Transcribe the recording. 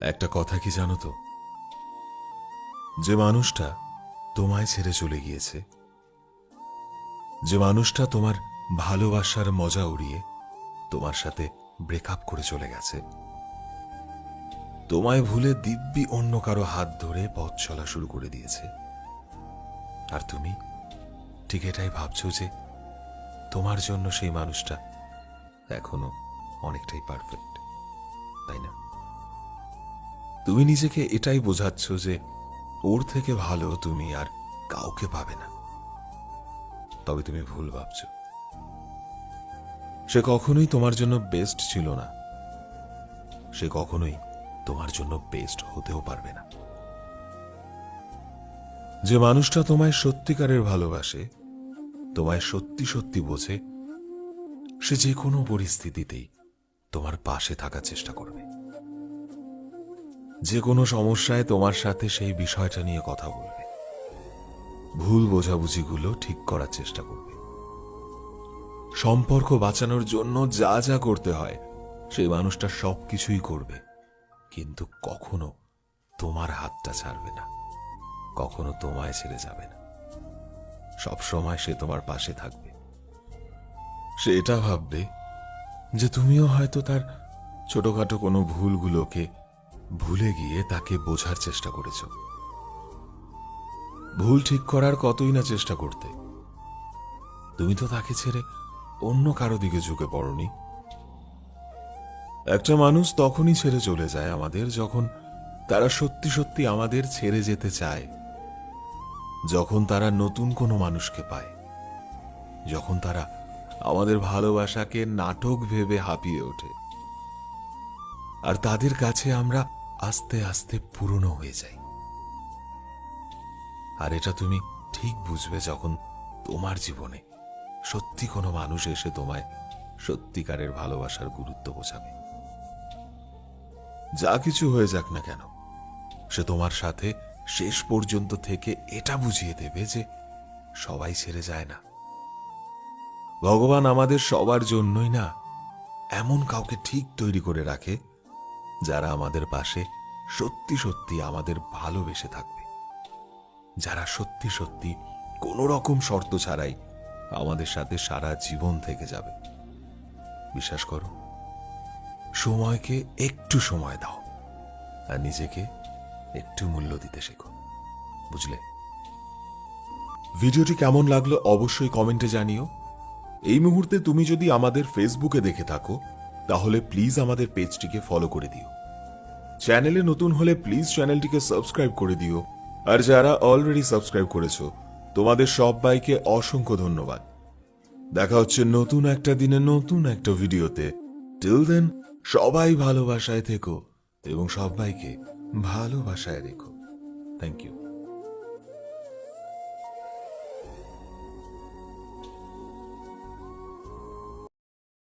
একটা কথা কি জানো তো? যে মানুষটা তোমায় ছেড়ে চলে গিয়েছে, যে মানুষটা তোমার ভালোবাসার মজা উড়িয়ে তোমার সাথে ব্রেকআপ করে চলে গেছে, তোমায় ভুলে দিব্যি অন্য কারও হাত ধরে পথ চলা শুরু করে দিয়েছে। আর তুমি ঠিক এটাই ভাবছ যে তোমার জন্য সেই মানুষটা এখনও অনেকটাই পারফেক্ট তাই না? তুমি নিজেকে এটাই বোঝাচ্ছ যে ওর থেকে ভালো তুমি আর কাউকে পাবে না। তবে তুমি ভুল ভাবছ। সে কখনোই তোমার জন্য বেস্ট ছিল না। সে কখনোই তোমার জন্য বেস্ট হতেও পারবে না। যে মানুষটা তোমায় সত্যিকারের ভালোবাসে, তোমায় সত্যি সত্যি বোঝে, সে যে কোনো পরিস্থিতিতেই তোমার পাশে থাকার চেষ্টা করবে। যে কোনো সমস্যায় তোমার সাথে সেই বিষয়টা নিয়ে কথা বলবে। ভুল বোঝাবুঝিগুলো ঠিক করার চেষ্টা করবে। সম্পর্ক বাঁচানোর জন্য যা যা করতে হয়, সেই মানুষটা সব কিছুই করবে। কিন্তু কখনো তোমার হাতটা ছাড়বে না। কখনো তোমায় ছেড়ে যাবে না। সব সময় সে তোমার পাশে থাকবে। সে এটা ভাববে যে তুমিও হয়তো তার ছোটখাটো কোনো ভুলগুলোকে ভুলে গিয়ে তাকে বোঝার চেষ্টা করেছ। ভুল ঠিক করার কতই না চেষ্টা করতে। তুমি তো তাকে ছেড়ে অন্য কারও দিকে ঝুঁকে পড়নি। একটা মানুষ তখনই ছেড়ে চলে যায় আমাদের যখন তারা সত্যি সত্যি আমাদের ছেড়ে যেতে চায়। যখন তারা নতুন কোনো মানুষকে পায়। যখন তারা আমাদের ভালোবাসাকে নাটক ভেবে হাঁপিয়ে ওঠে। আর তাদের কাছে আমরা আস্তে আস্তে পুরনো হয়ে যায়। আর এটা তুমি ঠিক বুঝবে যখন তোমার জীবনে সত্যি কোনো মানুষ এসে তোমায় সত্যিকারের ভালোবাসার গুরুত্ব বোঝাবে। যা কিছু হয়ে যাক না কেন, সে তোমার সাথে শেষ পর্যন্ত থেকে এটা বুঝিয়ে দেবে যে সবাই ছেড়ে যায় না। ভগবান আমাদের সবার জন্যই না, এমন কাউকে ঠিক তৈরি করে রাখে যারা আমাদের পাশে সত্যি সত্যি আমাদের ভালোবেসে থাকবে। যারা সত্যি সত্যি কোনো রকম শর্ত ছাড়াই আমাদের সাথে সারা জীবন থেকে যাবে। বিশ্বাস করো, সময়কে একটু সময় দাও আর নিজেকে একটু মূল্য দিতে শেখো। বুঝলে? ভিডিওটি কেমন লাগল অবশ্যই কমেন্টে জানিও। এই মুহূর্তে তুমি যদি আমাদের ফেসবুকে দেখে থাকো তাহলে প্লিজ আমাদের পেজটিকে ফলো করে দিও। চ্যানেলে নতুন হলে প্লিজ চ্যানেলটিকে সাবস্ক্রাইব করে দিও। আর যারা অলরেডি সাবস্ক্রাইব করেছ, তোমাদের সবাইকে অসংখ্য ধন্যবাদ। দেখা হচ্ছে নতুন একটা দিনে, নতুন একটা ভিডিওতে। টিল দেন সবাই ভালোবাসায় থেকো এবং সবাইকে ভালোবাসায় রেখো। Thank you